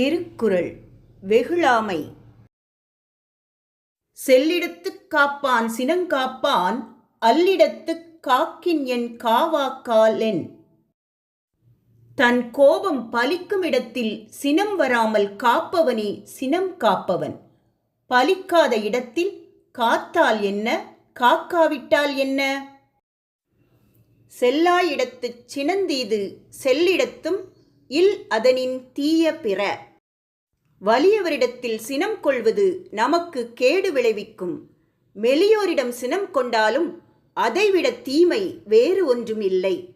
திருக்குறள் வெகுளாமை. செல்லிடத்துக் காப்பான் சினங்காப்பான் அல்லிடத்துக் காக்கின் என் காவாக்காலென் தன் கோபம் பலிக்கும் இடத்தில் சினம் வராமல் காப்பவனே சினம் காப்பவன். பலிக்காத இடத்தில் காத்தால் என்ன காக்காவிட்டால் என்ன? செல்லாயிடத்துச் சினந்தீது செல்லிடத்தும் இல் அதனின் தீய பிற. வலியவரிடத்தில் சினம் கொள்வது நமக்கு கேடு விளைவிக்கும். மெலியோரிடம் சினம் கொண்டாலும் அதைவிட தீமை வேறு ஒன்றும் இல்லை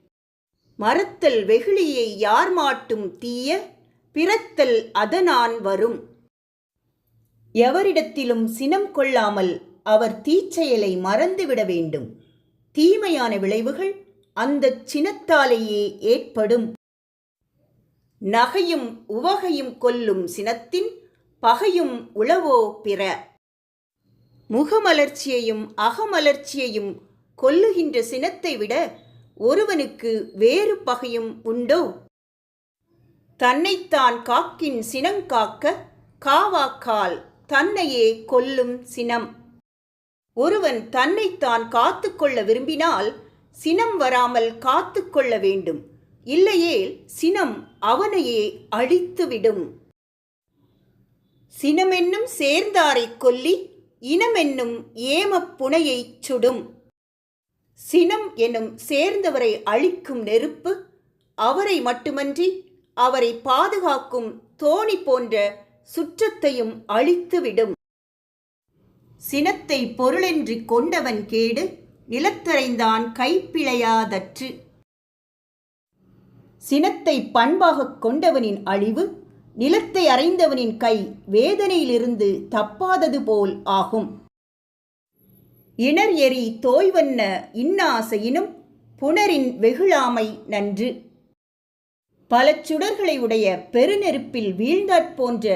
மறத்தல் வெகுளியை யார் மாட்டும் தீய? பிறத்தல் அதனான் வரும். எவரிடத்திலும் சினம் கொள்ளாமல் அவர் தீச்செயலை மறந்துவிட வேண்டும். தீமையான விளைவுகள் அந்தச் சினத்தாலேயே ஏற்படும். நகையும் உவகையும் கொல்லும் சினத்தின் பகையும் உளவோ பிற. முகமலர்ச்சியையும் அகமலர்ச்சியையும் கொல்லுகின்ற சினத்தை விட ஒருவனுக்கு வேறு பகையும் உண்டோ? தன்னைத்தான் காக்கின் சினங்காக்க காவாக்கால் தன்னையே கொல்லும் சினம். ஒருவன் தன்னைத்தான் காத்துக்கொள்ள விரும்பினால் சினம் வராமல் காத்துக்கொள்ள வேண்டும். இல்லையேல் சினம் அவனையே அழித்துவிடும். சினமென்னும் சேர்ந்தாரைக் கொல்லி இனமென்னும் ஏமப் புனையைச் சுடும். சினம் எனும் சேர்ந்தவரை அழிக்கும் நெருப்பு அவரை மட்டுமன்றி அவரை பாதுகாக்கும் தோணி போன்ற சுற்றத்தையும் அழித்துவிடும். சினத்தை பொருளென்று கொண்டவன் கேடு நிலத்தரைந்தான் கைப்பிழையாதற்று. சினத்தை பண்பாகக் கொண்டவனின் அழிவு நிலத்தை அறைந்தவனின் கை வேதனையிலிருந்து தப்பாதது போல் ஆகும். இணர் எரி தோய்வண்ண இன்னாசையினும் புனரின் வெகுளாமை நன்று. பல சுடர்களை உடைய பெருநெருப்பில் வீழ்ந்தாற் போன்ற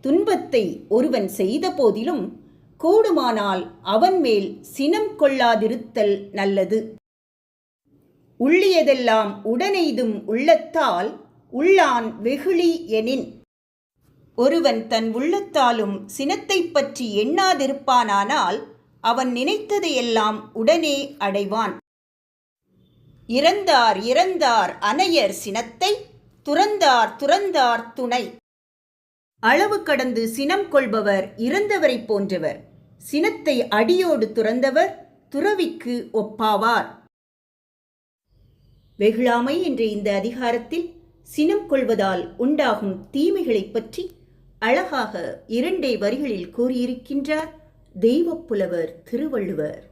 துன்பத்தை ஒருவன் செய்த போதிலும் கூடுமானால் அவன் மேல் சினம் கொள்ளாதிருத்தல் நல்லது. உள்ளியதெல்லாம் உடனெய்தும் உள்ளத்தால் உள்ளான் வெகுளி எனின். ஒருவன் தன் உள்ளத்தாலும் சினத்தைப் பற்றி எண்ணாதிருப்பானானால் அவன் நினைத்ததையெல்லாம் உடனே அடைவான். இறந்தார் இறந்தார் அனையர் சினத்தை துறந்தார் துறந்தார் துணை. அளவு கடந்து சினம் கொள்பவர் இறந்தவரைப் போன்றவர். சினத்தை அடியோடு துறந்தவர் துறவிக்கு ஒப்பாவார். வெகுளாமை என்ற இந்த அதிகாரத்தில் சினம் கொள்வதால் உண்டாகும் தீமைகளைப் பற்றி அழகாக இரண்டே வரிகளில் கூறியிருக்கின்றார் தெய்வப்புலவர் திருவள்ளுவர்.